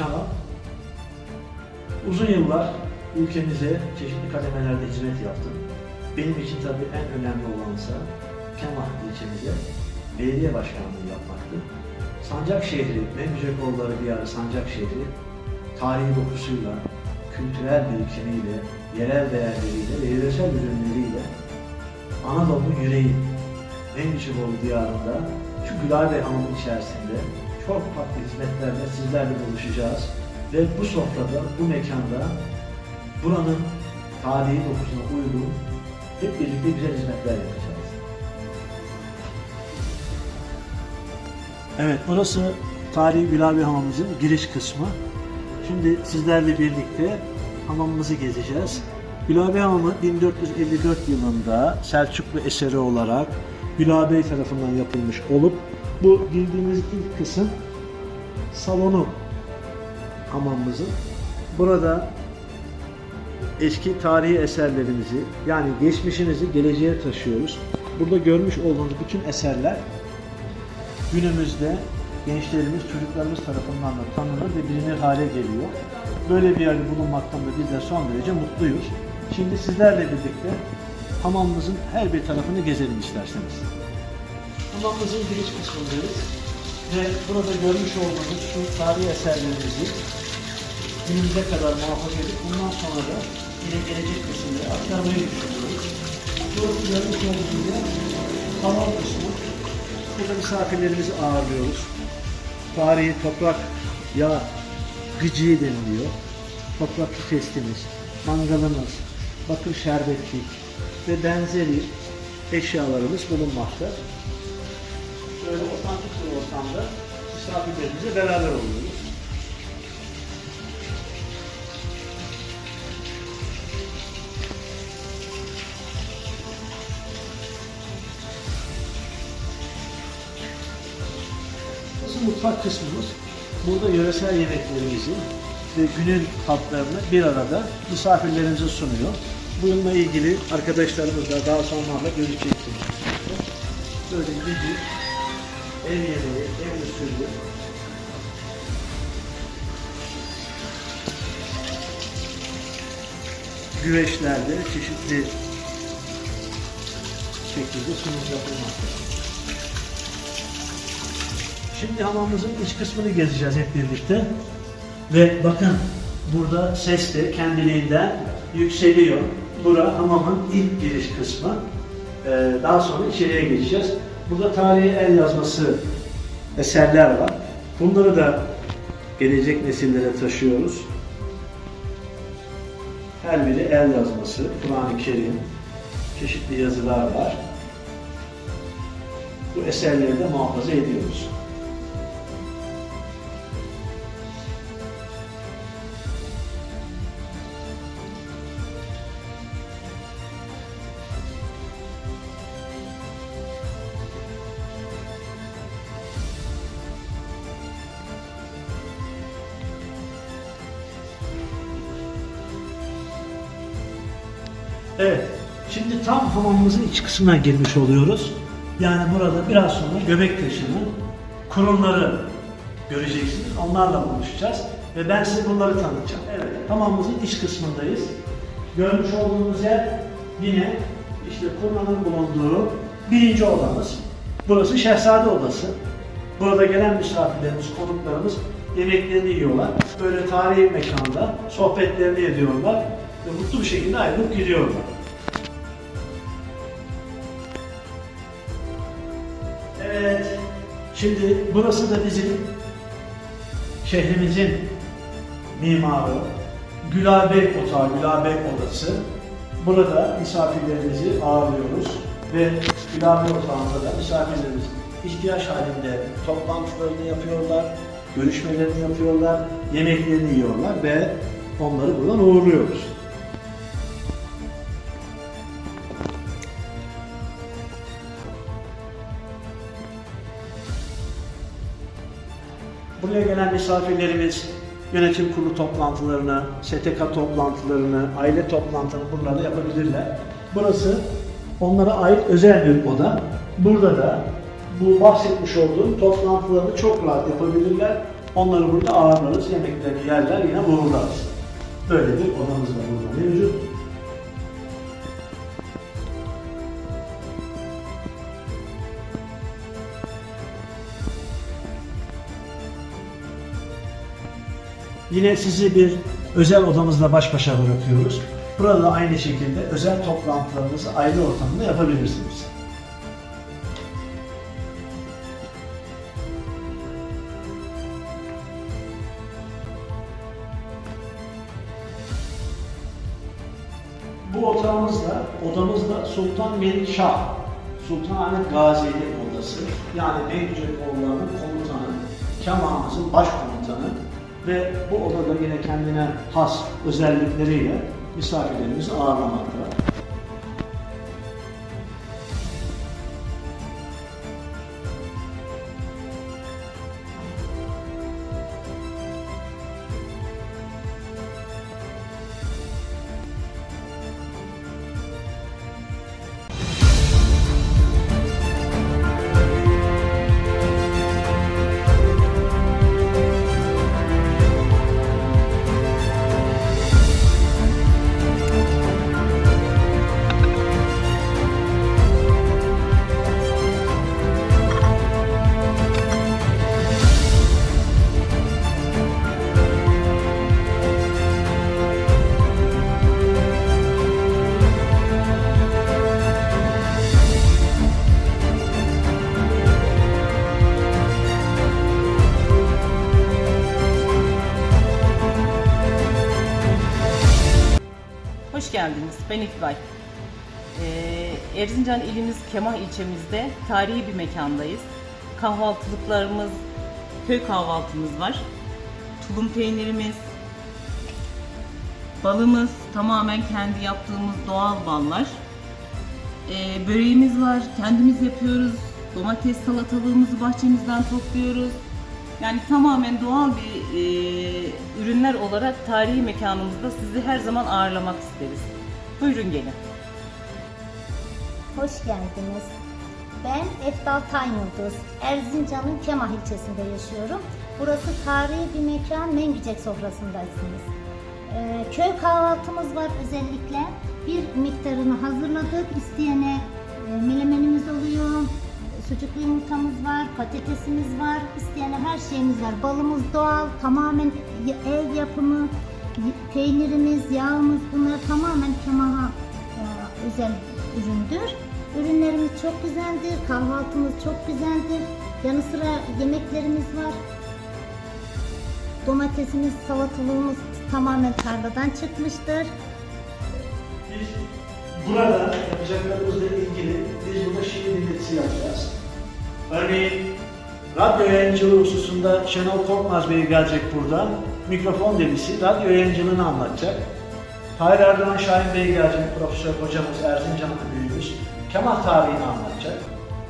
Hanım. Uzun yıllar ülkemize çeşitli kademelerde hizmet yaptım. Benim için tabii en önemli olansa Kemah ilçemize belediye başkanlığı yapmaktı. Sancak şehri, Memcücekoğulları diyarı Sancak şehri tarihi dokusuyla, kültürel birikimiyle, yerel değerleriyle ve yöresel ürünleriyle Anadolu'nun yüreği Memcücekoğlu diyarında şu Gülay Hamamı içerisinde çok farklı hizmetlerle sizlerle buluşacağız. Ve bu sofrada, bu mekanda buranın tarihi dokusuna uygun hep birlikte güzel hizmetler yapacağız. Evet, burası tarihi Gülabi Hamamımızın giriş kısmı. Şimdi sizlerle birlikte hamamımızı gezeceğiz. Gülabi Hamamı 1454 yılında Selçuklu eseri olarak Gülabey tarafından yapılmış olup bu girdiğimiz ilk kısım salonu hamamımızın. Burada eski tarihi eserlerimizi yani geçmişimizi geleceğe taşıyoruz. Burada görmüş olduğunuz bütün eserler günümüzde gençlerimiz, çocuklarımız tarafından da tanınır ve bilinir hale geliyor. Böyle bir yerde bulunmaktan da biz de son derece mutluyuz. Şimdi sizlerle birlikte hamamımızın her bir tarafını gezelim isterseniz. Hamamımızın giriş kısmındayız ve burada görmüş olduğunuz şu tarihi eserlerimizi günümüze kadar muhafaza edip bundan sonra da yine gelecek nesillere aktarmayı düşünüyoruz. Burası görmüş olduğunuz yer hamam kısmı. Burada misafirlerimizi ağırlıyoruz. Tarihi toprak ya gıcığı deniliyor. Topraklı testimiz, mangalımız, bakır şerbetlik ve benzeri eşyalarımız bulunmakta. Böyle otantik bir ortamda misafirlerimizle beraber oluyoruz. Burası mutfak kısmımız. Burada yöresel yemeklerimizi ve günün tatlarını bir arada misafirlerimize sunuyor. Bununla ilgili arkadaşlarımızla daha sonralarla görüşeceksiniz. Böyle bir ev yemeği, ev usulü güveçlerde çeşitli şekilde sunum yapılmaktadır. Şimdi hamamımızın iç kısmını gezeceğiz hep birlikte. Ve bakın burada ses de kendiliğinden yükseliyor. Bura hamamın ilk giriş kısmı. Ee, daha sonra içeriye geçeceğiz. Burada tarihi el yazması eserler var. Bunları da gelecek nesillere taşıyoruz. Her biri el yazması, Kur'an-ı Kerim, çeşitli yazılar var. Bu eserleri de muhafaza ediyoruz. Evet. Şimdi tam hamamımızın iç kısmına girmiş oluyoruz. Yani burada biraz sonra Göbektaşı'nın kurumları göreceksiniz. Onlarla buluşacağız. Ve ben size bunları tanıtacağım. Evet. Hamamımızın iç kısmındayız. Görmüş olduğunuz yer yine işte kurnanın bulunduğu birinci odamız. Burası Şehzade Odası. Burada gelen misafirlerimiz, konuklarımız yemeklerini yiyorlar. Böyle tarihi mekanda sohbetlerini ediyorlar ve mutlu bir şekilde ayrılıp gidiyorlar. Evet, şimdi burası da bizim şehrimizin mimarı, Gülabey Otağı, Gülabey Odası. Burada misafirlerimizi ağırlıyoruz ve Gülabey Otağı'nda da misafirlerimiz ihtiyaç halinde toplantılarını yapıyorlar, görüşmelerini yapıyorlar, yemeklerini yiyorlar ve onları buradan uğurluyoruz. Buraya gelen misafirlerimiz yönetim kurulu toplantılarını, STK toplantılarını, aile toplantılarını buralarda yapabilirler. Burası onlara ait özel bir oda. Burada da bu bahsetmiş olduğum toplantılarını çok rahat yapabilirler Onları burada ağırlarız, yemeklerini yerler, yine uğurlarız. Böyle bir odamız var burada mevcut. Yine sizi bir özel odamızla baş başa bırakıyoruz. Burada da aynı şekilde özel toplantılarınızı aile ortamında yapabilirsiniz. Bu otağımızda, odamızda Sultan Melikşah, Sultanahmet Gazi'nin odası. Yani Beylikdüzüoğulları'nın komutanı, Kemahımızın başkomutanı ve bu odada yine kendine has özellikleriyle misafirlerimizi ağırlamakta. Ben İkbal. Ee, Erzincan ilimiz Kemah ilçemizde tarihi bir mekandayız. Kahvaltılıklarımız, köy kahvaltımız var. Tulum peynirimiz, balımız tamamen kendi yaptığımız doğal ballar. Ee, böreğimiz var, kendimiz yapıyoruz. Domates salatalığımızı bahçemizden topluyoruz. Yani tamamen doğal bir e, ürünler olarak tarihi mekanımızda sizi her zaman ağırlamak isteriz. Buyurun gelin. Hoş geldiniz. Ben Eftal Tanyıldız. Erzincan'ın Kemah ilçesinde yaşıyorum. Burası tarihi bir mekan, Mengücek sofrasındasınız. Ee, köy kahvaltımız var özellikle. Bir miktarını hazırladık. İsteyene e, melemenimiz oluyor. Sucuklu yumurtamız var, patatesimiz var, isteyene her şeyimiz var. Balımız doğal, tamamen ev yapımı, peynirimiz, yağımız bunlar tamamen kemaha e, özel üründür. Ürünlerimiz çok güzeldir, kahvaltımız çok güzeldir. Yanı sıra yemeklerimiz var. Domatesimiz, salatalığımız tamamen tarladan çıkmıştır. Biz burada yapacaklarımızla ilgili biz burada şiir dinletisi yapacağız. Örneğin radyo yayıncılığı hususunda Şenol Korkmaz Bey gelecek burada. Mikrofon delisi radyo yayıncılığını anlatacak. Tahir Erdoğan Şahin Bey gelecek, profesör hocamız Erzincan'ın büyüğümüz. Kemal tarihini anlatacak.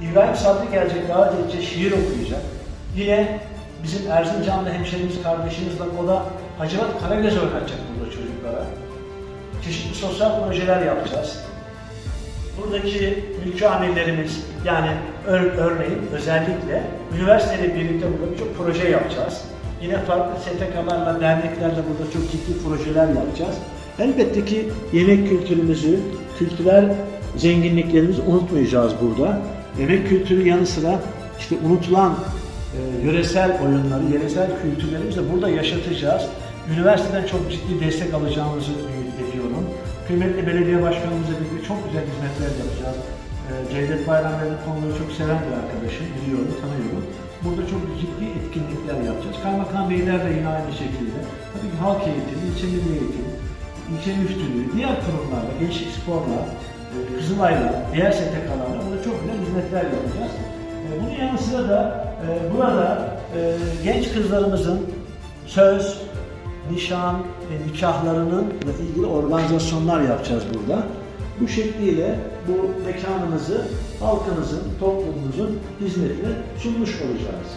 İbrahim Sabri gelecek, Gaziantep'te şiir okuyacak. Yine bizim Erzincanlı hemşerimiz, kardeşimiz var. O da Hacivat Karagöz oynatacak burada çocuklara çeşitli sosyal projeler yapacağız. Buradaki mülki amirlerimiz yani ör- örneğin özellikle üniversiteyle birlikte burada birçok proje yapacağız. Yine farklı STK'larla, derneklerle burada çok ciddi projeler yapacağız. Elbette ki yemek kültürümüzü, kültürel zenginliklerimizi unutmayacağız burada. Yemek kültürü yanı sıra işte unutulan e, yöresel oyunları, yöresel kültürlerimizi de burada yaşatacağız. Üniversiteden çok ciddi destek alacağımızı ümit ediyorum. Kıymetli belediye başkanımızla birlikte çok güzel hizmetler yapacağız. E, Cevdet Bayram benim konuları çok seven bir arkadaşım, biliyorum, tanıyorum. Burada çok ciddi etkinlikler yapacağız. Kaymakam beyler de yine aynı şekilde. Tabii ki halk eğitimi, ilçe milli eğitim, ilçe müftülüğü, diğer kurumlarla, gençlik sporla, e, Kızılay'la, diğer STK'larla burada çok güzel hizmetler yapacağız. E, Bunun yanı sıra da e, burada genç kızlarımızın söz, nişan ve nikahlarının ilgili organizasyonlar yapacağız burada. Bu şekliyle bu mekanımızı halkımızın, toplumumuzun hizmetine sunmuş olacağız.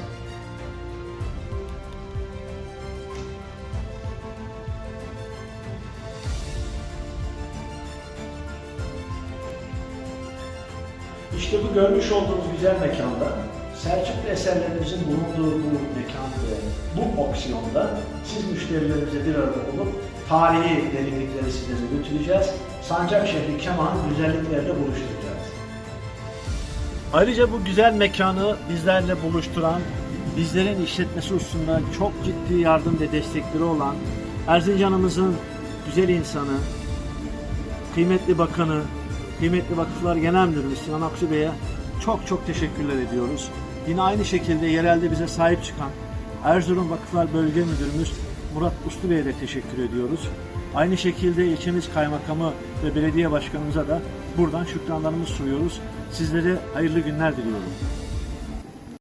İşte bu görmüş olduğunuz güzel mekanda Selçuklu eserlerimizin bulunduğu bu mekan ve bu opsiyonda siz müşterilerimize bir arada olup tarihi derinlikleri sizlere götüreceğiz. Sancak şehri Kemah'ın güzelliklerle buluşturacağız. Ayrıca bu güzel mekanı bizlerle buluşturan, bizlerin işletmesi hususunda çok ciddi yardım ve destekleri olan Erzincan'ımızın güzel insanı, kıymetli bakanı, kıymetli vakıflar genel müdürümüz Sinan Aksu Bey'e çok çok teşekkürler ediyoruz. Yine aynı şekilde yerelde bize sahip çıkan Erzurum Vakıflar Bölge Müdürümüz Murat Uslu Bey'e de teşekkür ediyoruz. Aynı şekilde ilçemiz kaymakamı ve belediye başkanımıza da buradan şükranlarımızı sunuyoruz. Sizlere hayırlı günler diliyorum.